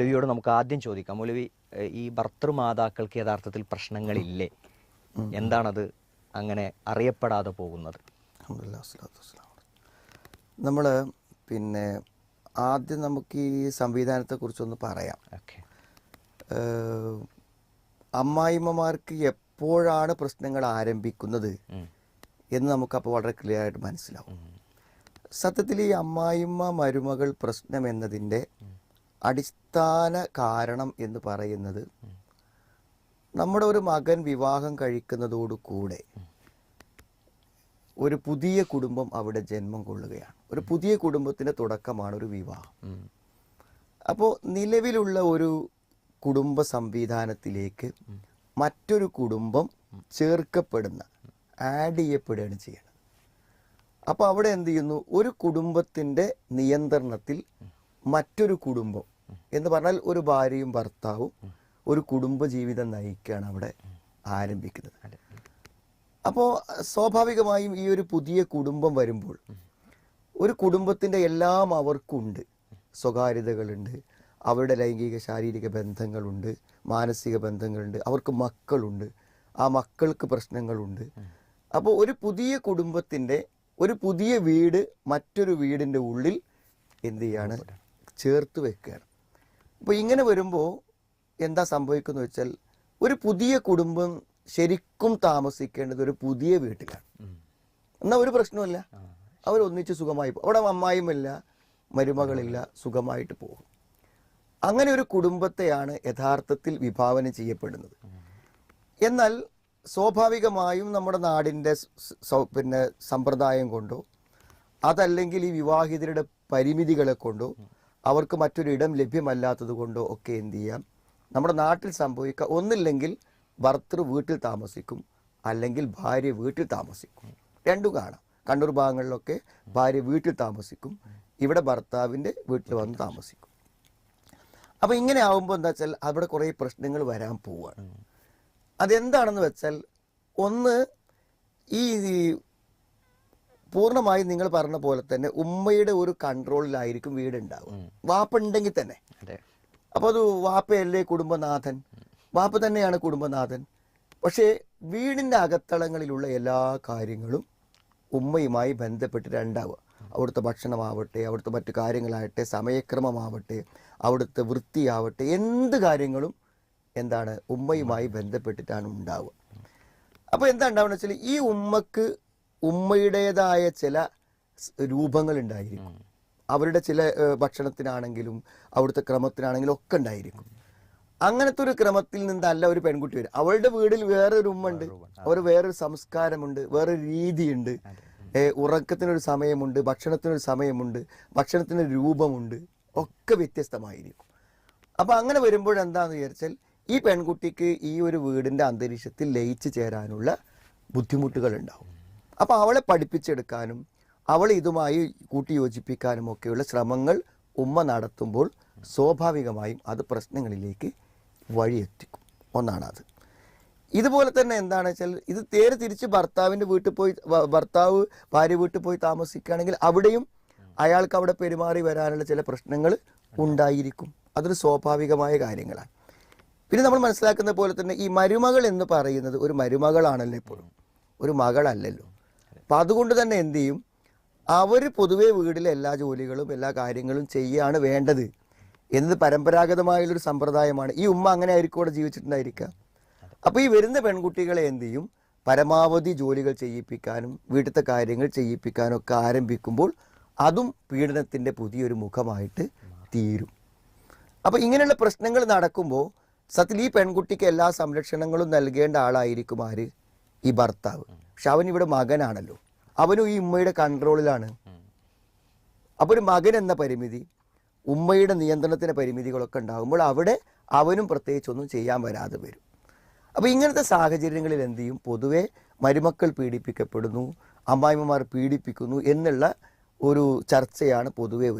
മൗലവിയോട് നമുക്ക് ആദ്യം ചോദിക്കാം. മൗലവി ഈ ഭർത്തൃമാതാക്കൾക്ക് യഥാർത്ഥത്തിൽ പ്രശ്നങ്ങളില്ലേ? എന്താണത് അങ്ങനെ അറിയപ്പെടാതെ പോകുന്നത്? നമ്മൾ പിന്നെ ആദ്യം നമുക്ക് ഈ സംവിധാനത്തെക്കുറിച്ചൊന്ന് പറയാം. ഓക്കെ. അമ്മായിമ്മമാർക്ക് എപ്പോഴാണ് പ്രശ്നങ്ങൾ ആരംഭിക്കുന്നത് എന്ന് നമുക്കപ്പോൾ വളരെ ക്ലിയർ ആയിട്ട് മനസ്സിലാവും സത്യത്തിൽ ഈ അമ്മായിമ്മ മരുമകൾ പ്രശ്നം എന്നതിന്റെ അടിസ്ഥാന കാരണം എന്ന് പറയുന്നത് നമ്മുടെ ഒരു മകൻ വിവാഹം കഴിക്കുന്നതോടുകൂടെ ഒരു പുതിയ കുടുംബം അവിടെ ജന്മം കൊള്ളുകയാണ്. ഒരു പുതിയ കുടുംബത്തിന്റെ തുടക്കമാണ് ഒരു വിവാഹം. അപ്പോൾ നിലവിലുള്ള ഒരു കുടുംബ സംവിധാനത്തിലേക്ക് മറ്റൊരു കുടുംബം ചേർക്കപ്പെടുന്ന ആഡ് ചെയ്യപ്പെടുകയാണ് ചെയ്യുന്നത് അപ്പോൾ അവിടെ എന്ത് ചെയ്യുന്നു? ഒരു കുടുംബത്തിന്റെ നിയന്ത്രണത്തിൽ മറ്റൊരു കുടുംബം എന്ന് പറഞ്ഞാൽ ഒരു ഭാര്യയും ഭർത്താവും ഒരു കുടുംബ ജീവിതം നയിക്കുകയാണ് അവിടെ ആരംഭിക്കുന്നത്. അപ്പോൾ സ്വാഭാവികമായും ഈ ഒരു പുതിയ കുടുംബം വരുമ്പോൾ ഒരു കുടുംബത്തിന്റെ എല്ലാം അവർക്കുണ്ട്. സ്വകാര്യതകളുണ്ട് അവരുടെ ലൈംഗിക ശാരീരിക ബന്ധങ്ങളുണ്ട് മാനസിക ബന്ധങ്ങളുണ്ട് അവർക്ക് മക്കളുണ്ട് ആ മക്കൾക്ക് പ്രശ്നങ്ങളുണ്ട്. അപ്പോൾ ഒരു പുതിയ കുടുംബത്തിന്റെ ഒരു പുതിയ വീട് മറ്റൊരു വീടിന്റെ ഉള്ളിൽ എന്ത് ചെയ്യാണ്? ചേർത്ത് വെക്കുകയാണ് അപ്പോൾ ഇങ്ങനെ വരുമ്പോൾ എന്താ സംഭവിക്കുന്നത് വെച്ചാൽ ഒരു പുതിയ കുടുംബം ശരിക്കും താമസിക്കേണ്ടത് ഒരു പുതിയ വീട്ടിലാണ്. എന്നാൽ ഒരു പ്രശ്നമല്ല അവർ ഒന്നിച്ച് സുഖമായി പോകും അവിടെ അമ്മായിമില്ല മരുമകളില്ല സുഖമായിട്ട് പോകും. അങ്ങനെ ഒരു കുടുംബത്തെയാണ് യഥാർത്ഥത്തിൽ വിഭാവനം ചെയ്യപ്പെടുന്നത്. എന്നാൽ സ്വാഭാവികമായും നമ്മുടെ നാടിന്റെ പിന്നെ സമ്പ്രദായം കൊണ്ടോ അതല്ലെങ്കിൽ ഈ വിവാഹിതരുടെ പരിമിതികളെ കൊണ്ടോ അവർക്ക് മറ്റൊരു ഇടം ലഭ്യമല്ലാത്തത് കൊണ്ടോ ഒക്കെ എന്ത് ചെയ്യാം? നമ്മുടെ നാട്ടിൽ സംഭവിക്കുക ഒന്നില്ലെങ്കിൽ ഭർത്തൃ വീട്ടിൽ താമസിക്കും അല്ലെങ്കിൽ ഭാര്യ വീട്ടിൽ താമസിക്കും. രണ്ടും കാണാം. കണ്ണൂർ ഭാഗങ്ങളിലൊക്കെ ഭാര്യ വീട്ടിൽ താമസിക്കും ഇവിടെ ഭർത്താവിന്റെ വീട്ടിൽ വന്ന് താമസിക്കും. അപ്പോൾ ഇങ്ങനെ ആവുമ്പോൾ എന്താ വെച്ചാൽ അവിടെ കുറേ പ്രശ്നങ്ങൾ വരാൻ പോവുകയാണ് അതെന്താണെന്ന് വെച്ചാൽ ഒന്ന് ഈ പൂർണമായും നിങ്ങൾ പറഞ്ഞ പോലെ തന്നെ ഉമ്മയുടെ ഒരു കൺട്രോളിലായിരിക്കും വീടുണ്ടാവും വാപ്പ ഉണ്ടെങ്കിൽ തന്നെ. അപ്പോൾ അത് വാപ്പയല്ലേ കുടുംബനാഥൻ? വാപ്പ തന്നെയാണ് കുടുംബനാഥൻ. പക്ഷേ വീടിന്റെ അകത്തളങ്ങളിലുള്ള എല്ലാ കാര്യങ്ങളും ഉമ്മയുമായി ബന്ധപ്പെട്ടിട്ടുണ്ടാവുക അവിടുത്തെ ഭക്ഷണമാവട്ടെ അവിടുത്തെ മറ്റു കാര്യങ്ങളാവട്ടെ സമയക്രമമാവട്ടെ അവിടുത്തെ വൃത്തിയാവട്ടെ എന്ത് കാര്യങ്ങളും എന്താണ് ഉമ്മയുമായി ബന്ധപ്പെട്ടിട്ടാണ് ഉണ്ടാവുക. അപ്പോൾ എന്താ ഉണ്ടാവുക വെച്ചാൽ ഈ ഉമ്മക്ക് ഉമ്മയുടേതായ ചില രൂപങ്ങൾ ഉണ്ടായിരിക്കും അവരുടെ ചില ഭക്ഷണത്തിനാണെങ്കിലും അവിടുത്തെ ക്രമത്തിനാണെങ്കിലും ഒക്കെ ഉണ്ടായിരിക്കും. അങ്ങനത്തെ ഒരു ക്രമത്തിൽ നിന്നല്ല ഒരു പെൺകുട്ടി വരും അവളുടെ വീട്ടിൽ വേറൊരു ഉമ്മ. ഉണ്ട് അവർ വേറൊരു സംസ്കാരമുണ്ട് വേറൊരു രീതിയുണ്ട്. ഉറക്കത്തിനൊരു സമയമുണ്ട് ഭക്ഷണത്തിനൊരു സമയമുണ്ട് ഭക്ഷണത്തിനൊരു രൂപമുണ്ട് ഒക്കെ വ്യത്യസ്തമായിരിക്കും. അപ്പോൾ അങ്ങനെ വരുമ്പോൾ എന്താണെന്ന് വിചാരിച്ചാൽ ഈ പെൺകുട്ടിക്ക് ഈ ഒരു വീടിന്റെ അന്തരീക്ഷത്തിൽ ലയിച്ചു ചേരാനുള്ള ബുദ്ധിമുട്ടുകൾ ഉണ്ടാവും. അപ്പോൾ അവളെ പഠിപ്പിച്ചെടുക്കാനും അവളെ ഇതുമായി കൂട്ടിയോജിപ്പിക്കാനും ഒക്കെയുള്ള ശ്രമങ്ങൾ ഉമ്മ നടത്തുമ്പോൾ സ്വാഭാവികമായും അത് പ്രശ്നങ്ങളിലേക്ക് വഴിയെത്തിക്കും. ഒന്നാണ് അത് ഇതുപോലെ തന്നെ എന്താണ് വെച്ചാൽ ഇത് നേരെ തിരിച്ച് ഭർത്താവിന്റെ വീട്ടിൽ പോയി ഭർത്താവ് ഭാര്യ വീട്ടിൽ പോയി താമസിക്കുകയാണെങ്കിൽ അവിടെയും അയാൾക്ക് അവിടെ പെരുമാറി വരാനുള്ള ചില പ്രശ്നങ്ങൾ ഉണ്ടായിരിക്കും. അതൊരു സ്വാഭാവികമായ കാര്യങ്ങളാണ്. പിന്നെ നമ്മൾ മനസ്സിലാക്കുന്ന പോലെ തന്നെ ഈ മരുമകൾ എന്ന് പറയുന്നത് ഒരു മരുമകളാണല്ലോ എപ്പോഴും ഒരു മകളല്ലല്ലോ. അപ്പം അതുകൊണ്ട് തന്നെ എന്ത് ചെയ്യും? അവർ പൊതുവെ വീട്ടിലെ എല്ലാ ജോലികളും എല്ലാ കാര്യങ്ങളും ചെയ്യാണ് വേണ്ടത്. എന്നത് പരമ്പരാഗതമായുള്ളൊരു സമ്പ്രദായമാണ്. ഈ ഉമ്മ അങ്ങനെ ആയിരിക്കും അവിടെ ജീവിച്ചിട്ടുണ്ടായിരിക്കുക. അപ്പോൾ ഈ വരുന്ന പെൺകുട്ടികളെ എന്ത് ചെയ്യും? പരമാവധി ജോലികൾ ചെയ്യിപ്പിക്കാനും വീട്ടിലത്തെ കാര്യങ്ങൾ ചെയ്യിപ്പിക്കാനും ഒക്കെ ആരംഭിക്കുമ്പോൾ അതും പീഡനത്തിന്റെ പുതിയൊരു മുഖമായിട്ട് തീരും. അപ്പോൾ ഇങ്ങനെയുള്ള പ്രശ്നങ്ങൾ നടക്കുമ്പോൾ സത്യത്തിൽ ഈ പെൺകുട്ടിക്ക് എല്ലാ സംരക്ഷണങ്ങളും നൽകേണ്ട ആളായിരിക്കും ആര്? ഈ ഭർത്താവ്. പക്ഷെ അവൻ ഇവിടെ മകനാണല്ലോ. അവനും ഈ ഉമ്മയുടെ കൺട്രോളിലാണ്. അപ്പോൾ ഒരു മകൻ എന്ന പരിമിതി ഉമ്മയുടെ നിയന്ത്രണത്തിന് പരിമിതികളൊക്കെ ഉണ്ടാകുമ്പോൾ അവിടെ അവനും പ്രത്യേകിച്ചൊന്നും ചെയ്യാൻ വരാതെ വരും. അപ്പോൾ ഇങ്ങനത്തെ സാഹചര്യങ്ങളിൽ എന്ത് ചെയ്യും? പൊതുവെ മരുമക്കൾ പീഡിപ്പിക്കപ്പെടുന്നു അമ്മായിമ്മമാർ പീഡിപ്പിക്കുന്നു എന്നുള്ള ഒരു ചർച്ചയാണ് പൊതുവെ വരുന്നത്